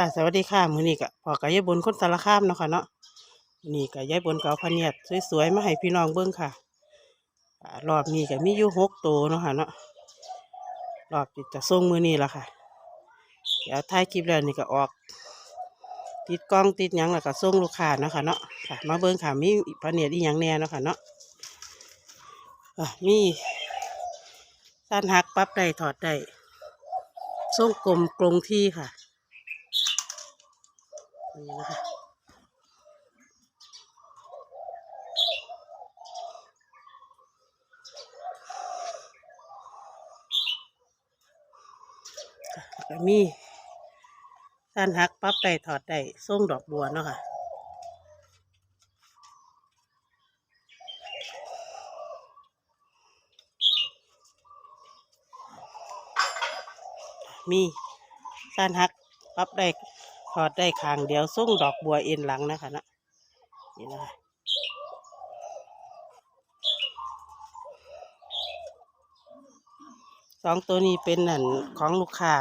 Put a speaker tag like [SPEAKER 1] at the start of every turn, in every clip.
[SPEAKER 1] ค่ะสวัสดีค่ะมือนี้ก็พอกับยายบนคนสารคามเนาะค่ะเนาะนี้ก็ยายบนก็เอาพเนียดสวยๆมาให้พี่น้องเบิ่งค่ะรอบนี้ก็มีอยู่หกตัวเนาะค่ะเนาะรอบจะส่งมือนี้ละค่ะ เดี๋ยวท้ายคลิปแล้วนี่ก็ออก ติดกล้องติดยังแล้วก็ส่งลูกค้าเนาะค่ะเนาะค่ะมาเบิ่งค่ะมีพเนียดอีหยังแน่เนาะค่ะเนาะมีสั้นหักปรับได้ถอดได้ทรงกลมกลงที่ค่ะ นี่นะคะก็มีการหักปั๊บได้ถอดได้ส่งดอกบัวเนาะค่ะมีการหักปั๊บได้ อดได้ขางเดียวส่งดอกบัวเอ็นหลังนะคะนะนี่นะคะสองตัวนี้เป็นนั่นของลูกค้า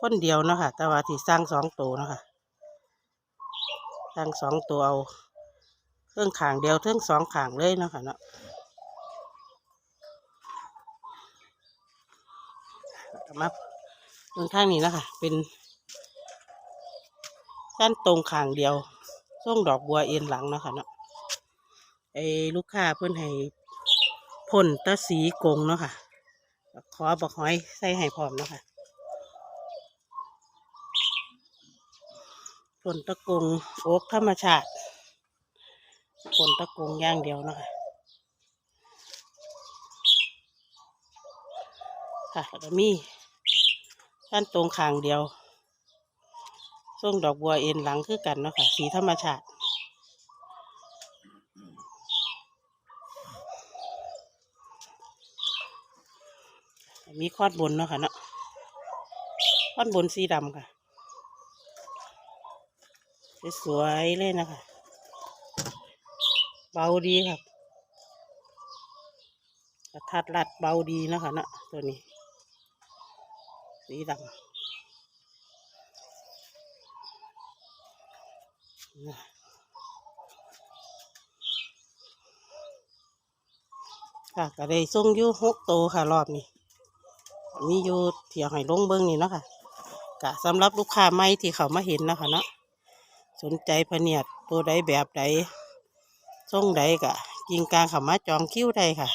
[SPEAKER 1] คนเดียวเนาะค่ะ แต่ว่าที่สร้างสองตัวเนาะค่ะสร้างสองตัวเอาเครื่องขางเดียวเครื่องสองขางเลยเนาะค่ะเนาะนับมาตรงข้างนี้นะคะเป็น ด้านตรงขางเดียวส่งดอกบัวเอ็นหลังเนาะค่ะเนาะไอ้ลูกค้าเพื่อนให้พ่นตะสีกงเนาะค่ะ ขอบอกหอยใส่ให้พร้อมเนาะค่ะพ่นตะกงโอ๊กธรรมชาติพ่นตะกงย่างเดียวเนาะค่ะค่ะแล้วก็มีด้านตรงขางเดียว ส่งดอกบัวเอ็นหลังคือกันเนาะค่ะ สีธรรมชาติ มีคอดบนเนาะค่ะเนาะคอดบนสีดำค่ะ สวยๆเลยนะคะ เบาดีครับกระทัดรัดเบาดีนะคะเนาะตัวนี้ สีดำ นะ ค่ะก็ได้ส่งอยู่หกโตค่ะ รอบนี้มีอยู่เที่ยวให้ลงเบิ้งนี่เนาะค่ะกะสำหรับลูกค้าใหม่ที่เขามาเห็นนะคะเนาะสนใจพเนียดตัวใดแบบใดส่งใดกะกิงกลางเขามาจองคิ้วได้ค่ะ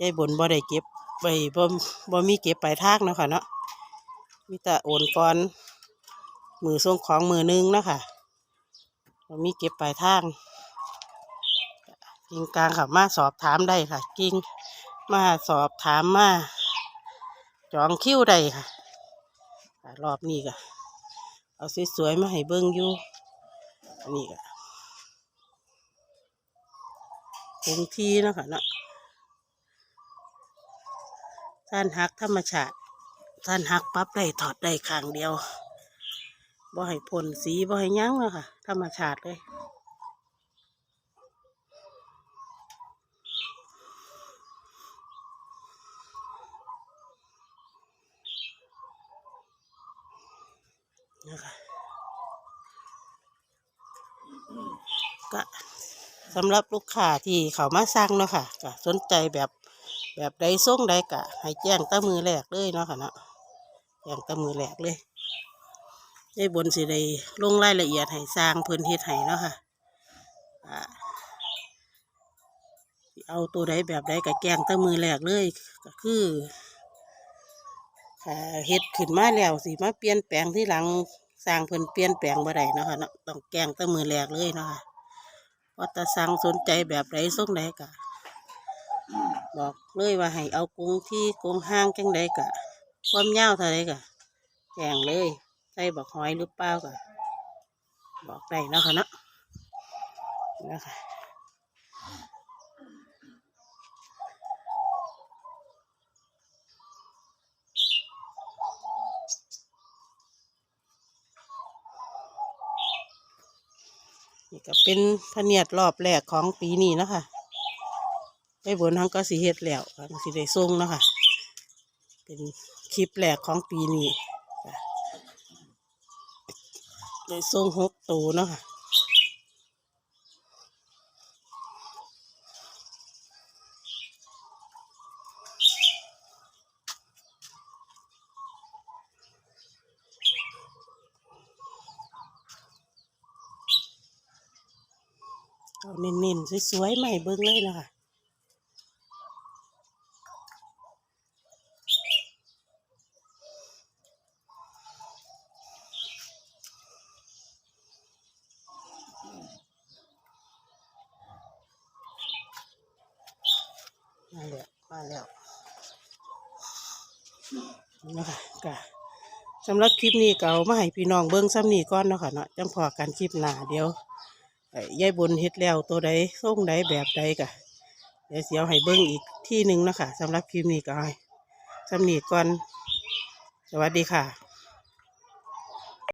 [SPEAKER 1] ยายบนบ่ได้เก็บไว้บ่บ่มีเก็บปลายทางเนาะค่ะเนาะมีแต่โอนก่อนมือส่งของมือหนึงเนาะค่ะ เรามีเก็บปลายทาง กิ่งกลางค่ะมาสอบถามได้ค่ะ กิ่งมาสอบถามมาจองคิวได้ค่ะ รอบนี้ก็เอาสวยๆมาให้เบิ้งอยู่อันนี้ก็คงที่นะคะเนาะท่านหักธรรมชาติท่านหักปั๊บได้ถอดได้ข้างเดียว บ่ให้พ่นสีบ่ให้ยั้งเลยค่ะ ธรรมชาติเลยนะคะก็สำหรับลูกค้าที่เขามาสั่งเนาะค่ะก็สนใจแบบแบบใดส่งใดกะให้แจ้งตั้มือแรกเลยเนาะค่ะเนาะแจ้งตั้มือแรกเลย ได้บนสิได้ลงรายละเอียดให้สร้างเพื้นเฮ็ดให้เนาะค่ะเอาตัวใดแบบใดก็แกงตั้มือแรกเลยก็คือเฮ็ดขึ้นมาแล้วสิมาเปลี่ยนแปลงที่หลังสร้างเพิ่นเปลี่ยนแปลงบ่ได้เนาะค่ะเนาะต้องแกงตั้มือแรกเลยเนาะค่ะว่าแตาสั่งสนใจแบบใดส่งใดก็บอกเลยว่าให้เอากรงที่กรงห้างจังใดก็ความยาวเท่าใดก็แกงเลย ใส่บอกหอยหรือเปล่าก็บอกได้เนาะค่ะเนาะนะคะนี่ก็เป็นพเนียดรอบแรกของปีนี้นะคะได้บนทั้งก็สีเฮ็ดแล้วก็สิได้ส่งนะคะเป็นคลิปแรกของปีนี้ เลยทรงหกตัวเนาะค่ะเอาเน้นๆสวยๆใหม่เบิ้งเลยนะคะ มาแล้วมาแล้วนะคะกะสำหรับคลิปนี้เก็เอามาให้พี่น้องเบิ้งซ้ำนี่ก่อนเนาะค่ะเนาะจังพอกันคลิปหน้าเดี๋ยวย่อยายบนเฮ็ดแล้วตัวใดส่งใดแบบใดกะเดี๋ยวเสียวให้เบิ่งอีกที่หนึ่งนะคะสำหรับคลิปนี้ก็ให้สำนีก่อน สวัสดีค่ะ